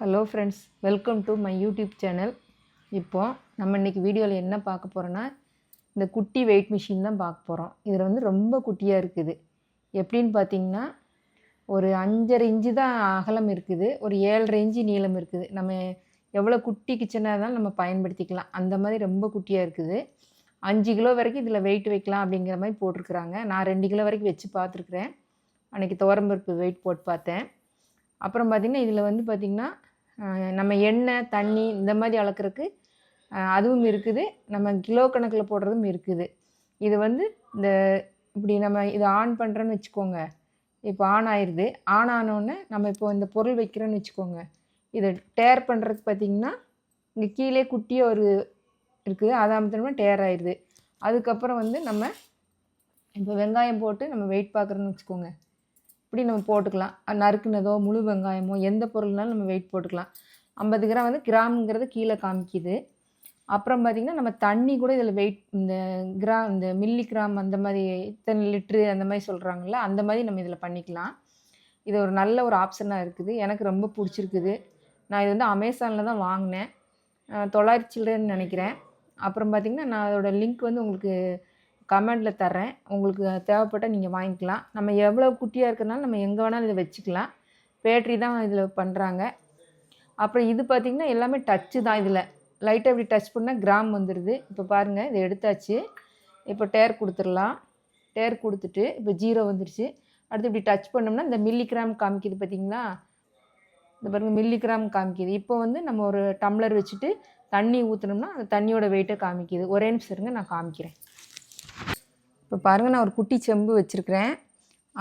Hello friends welcome to my YouTube channel இப்போ நம்ம இன்றைக்கி வீடியோவில் என்ன பார்க்க போகிறோன்னா இந்த குட்டி வெயிட் மிஷின் தான் பார்க்க போகிறோம் இதில் வந்து ரொம்ப குட்டியாக இருக்குது. எப்படின்னு பார்த்தீங்கன்னா ஒரு அஞ்சரை இன்ச்சு தான் அகலம் இருக்குது. ஒரு ஏழரை இன்ச்சு நீளம் இருக்குது. நம்ம எவ்வளோ குட்டி கிச்சனாக இருந்தாலும் நம்ம பயன்படுத்திக்கலாம். அந்த மாதிரி ரொம்ப குட்டியாக இருக்குது. அஞ்சு கிலோ வரைக்கும் இதில் வெயிட் வைக்கலாம் அப்படிங்கிற மாதிரி போட்டிருக்குறாங்க. நான் ரெண்டு கிலோ வரைக்கும் வச்சு பார்த்துருக்குறேன். அன்றைக்கி துவரம்பருப்பு வெயிட் போட்டு பார்த்தேன். அப்புறம் பார்த்திங்கன்னா இதில் வந்து பார்த்திங்கன்னா நம்ம எண்ணெய் தண்ணி இந்த மாதிரி அளக்கிறதுக்கு அதுவும் இருக்குது. நம்ம கிலோ கணக்கில் போடுறதும் இருக்குது. இது வந்து இந்த இப்படி நம்ம இதை ஆன் பண்ணுறோன்னு வச்சுக்கோங்க. இப்போ ஆன் ஆயிடுது ஆன் ஆனோடனே நம்ம இப்போ இந்த பொருள் வைக்கிறோன்னு வச்சுக்கோங்க. இதை டேர் பண்ணுறதுக்கு பார்த்திங்கன்னா இங்கே கீழே குட்டியாக ஒரு இருக்குது. அதை அமுத்தினோம்னா டேர் ஆயிடுது அதுக்கப்புறம் வந்து நம்ம இப்போ வெங்காயம் போட்டு நம்ம வெயிட் பார்க்குறோன்னு வச்சுக்கோங்க. இப்படி நம்ம போட்டுக்கலாம். நறுக்குனதோ முழு வெங்காயமோ எந்த பொருள்னாலும் நம்ம வெயிட் போட்டுக்கலாம். ஐம்பது கிராம் வந்து கிராம்ங்கிறது கீழே காமிக்குது. அப்புறம் பார்த்திங்கன்னா நம்ம தண்ணி கூட இதில் வெயிட் இந்த கிராம் இந்த மில்லி கிராம் அந்த மாதிரி இத்தனை லிட்ரு அந்த மாதிரி சொல்கிறாங்கல்ல அந்த மாதிரி நம்ம இதில் பண்ணிக்கலாம். இது ஒரு நல்ல ஒரு ஆப்ஷனாக இருக்குது. எனக்கு ரொம்ப பிடிச்சிருக்குது. நான் இது வந்து அமேசானில் தான் வாங்கினேன். அஹ் தொள்ளாயிரத்தி நினைக்கிறேன். அப்புறம் பார்த்திங்கன்னா நான் அதோடய லிங்க் வந்து உங்களுக்கு கமெண்டில் தர்றேன். உங்களுக்கு தேவைப்பட்டால் நீங்கள் வாங்கிக்கலாம். நம்ம எவ்வளோ குட்டியாக இருக்கிறனால நம்ம எங்கே வேணாலும் இதை வச்சுக்கலாம். பேட்ரி தான் இதில் பண்ணுறாங்க அப்புறம் இது பார்த்திங்கன்னா எல்லாமே டச்சு தான் இதில். லைட்டாக இப்படி டச் பண்ணால் கிராம் வந்துடுது இப்போ பாருங்கள் இதை எடுத்தாச்சு. இப்போ டேர் கொடுத்துடலாம். டேர் கொடுத்துட்டு இப்போ ஜீரோ வந்துடுச்சு அடுத்து இப்படி டச் பண்ணோம்னா இந்த மில்லி கிராம் காமிக்குது பார்த்திங்களா இந்த பாருங்கள் மில்லி கிராம் காமிக்குது. இப்போ வந்து நம்ம ஒரு டம்ளர் வச்சுட்டு தண்ணி ஊற்றினோம்னா அந்த தண்ணியோட வெயிட்டை காமிக்குது. ஒரே நிமிஷம் இருங்க நான் காமிக்கிறேன். இப்போ பாருங்கள் நான் ஒரு குட்டி செம்பு வச்சுருக்கிறேன்.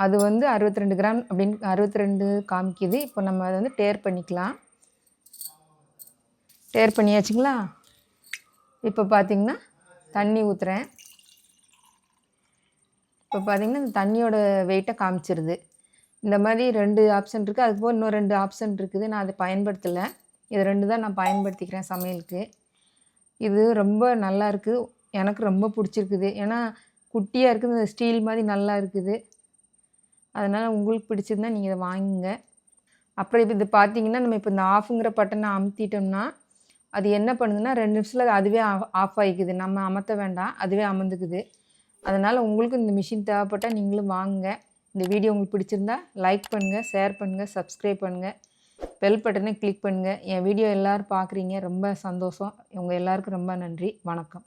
அது வந்து அறுபத்தி ரெண்டு கிராம் அப்படின்னு அறுபத்தி ரெண்டு காமிக்குது. இப்போ நம்ம அதை வந்து டேர் பண்ணிக்கலாம். டேர் பண்ணியாச்சுங்களா? இப்போ பார்த்தீங்கன்னா தண்ணி ஊற்றுறேன் இப்போ பார்த்தீங்கன்னா இந்த தண்ணியோட வெயிட்டை காமிச்சிருது. இந்த மாதிரி ரெண்டு ஆப்ஷன் இருக்குது அதுக்கு போக இன்னும் ரெண்டு ஆப்ஷன் இருக்குது. நான் அதை பயன்படுத்தலை. இது ரெண்டு தான் நான் பயன்படுத்திக்கிறேன் சமையலுக்கு. இது ரொம்ப நல்லா இருக்குது எனக்கு ரொம்ப பிடிச்சிருக்குது. ஏன்னா குட்டியாக இருக்குது இந்த ஸ்டீல் மாதிரி நல்லா இருக்குது. அதனால் உங்களுக்கு பிடிச்சிருந்தா நீங்கள் இதை வாங்குங்க. அப்புறம் இப்போ இது பார்த்தீங்கன்னா நம்ம இப்போ இந்த ஆஃபுங்கிற பட்டனை அமுத்திட்டோம்னா அது என்ன பண்ணுதுன்னா ரெண்டு நிமிஷத்தில் அது அதுவே ஆஃப் ஆகிக்குது நம்ம அமர்த்த வேண்டாம் அதுவே அமர்ந்துக்குது. அதனால் உங்களுக்கு இந்த மிஷின் தேவைப்பட்டால் நீங்களும் வாங்குங்க. இந்த வீடியோ உங்களுக்கு பிடிச்சிருந்தா லைக் பண்ணுங்கள் ஷேர் பண்ணுங்கள் சப்ஸ்கிரைப் பண்ணுங்கள் பெல் பட்டனை கிளிக் பண்ணுங்கள் என் வீடியோ எல்லோரும் பார்க்குறீங்க ரொம்ப சந்தோஷம். உங்கள் எல்லாருக்கும் ரொம்ப நன்றி. வணக்கம்.